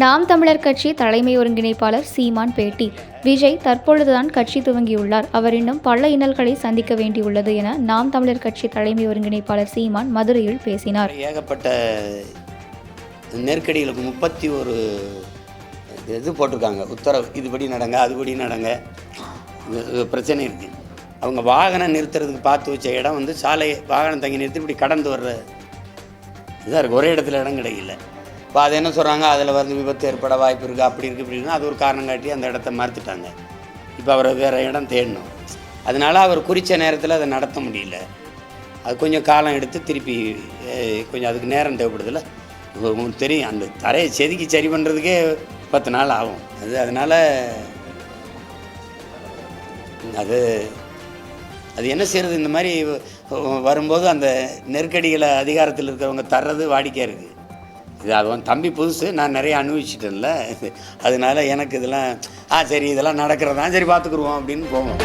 நாம் தமிழர் கட்சி தலைமை ஒருங்கிணைப்பாளர் சீமான் பேட்டி. விஜய் தற்பொழுதுதான் கட்சி துவங்கியுள்ளார். அவர் இன்னும் பல இன்னல்களை சந்திக்க வேண்டியுள்ளது என நாம் தமிழர் கட்சி தலைமை ஒருங்கிணைப்பாளர் சீமான் மதுரையில் பேசினார். ஏகப்பட்ட நெருக்கடிகளுக்கு முப்பத்தி ஒரு இது போட்டிருக்காங்க. உத்தரவு இதுபடி நடங்க அதுபடி நடங்க. பிரச்சனை இருக்குது அவங்க வாகனம் நிறுத்துறதுக்கு பார்த்து வச்ச இடம் வந்து சாலை வாகனம் தங்கி நிறுத்தி இப்படி கடந்து வர்ற இதாக இருக்குது ஒரே இடத்துல இடம் கிடைக்கல. இப்போ அது என்ன சொல்கிறாங்க அதில் வந்து விபத்து ஏற்பட வாய்ப்பு இருக்குது அப்படி இருக்குது இப்படி இருக்குது அது ஒரு காரணம் காட்டி அந்த இடத்த மறுத்துட்டாங்க. இப்போ அவரை வேறு இடம் தேடணும். அதனால அவர் குறித்த நேரத்தில் அதை நடத்த முடியல. அது கொஞ்சம் காலம் எடுத்து திருப்பி கொஞ்சம் அதுக்கு நேரம் தேவைப்படுதுல்ல. உங்களுக்கு தெரியும் அந்த தரையை செதுக்கி சரி பண்ணுறதுக்கே பத்து நாள் ஆகும். அது அதனால் அது அது என்ன செய்கிறது இந்த மாதிரி வரும்போது அந்த நெருக்கடிகளை அதிகாரத்தில் இருக்கிறவங்க தர்றது வாடிக்கையாக இருக்குது இது அது வந்து தம்பி புதுசு நான் நிறைய அனுபவிச்சிட்டேன்ல. அதனால எனக்கு இதெல்லாம் ஆ சரி இதெல்லாம் நடக்கிறதா? சரி பார்த்துக்குருவோம் அப்படின்னு போவோம்.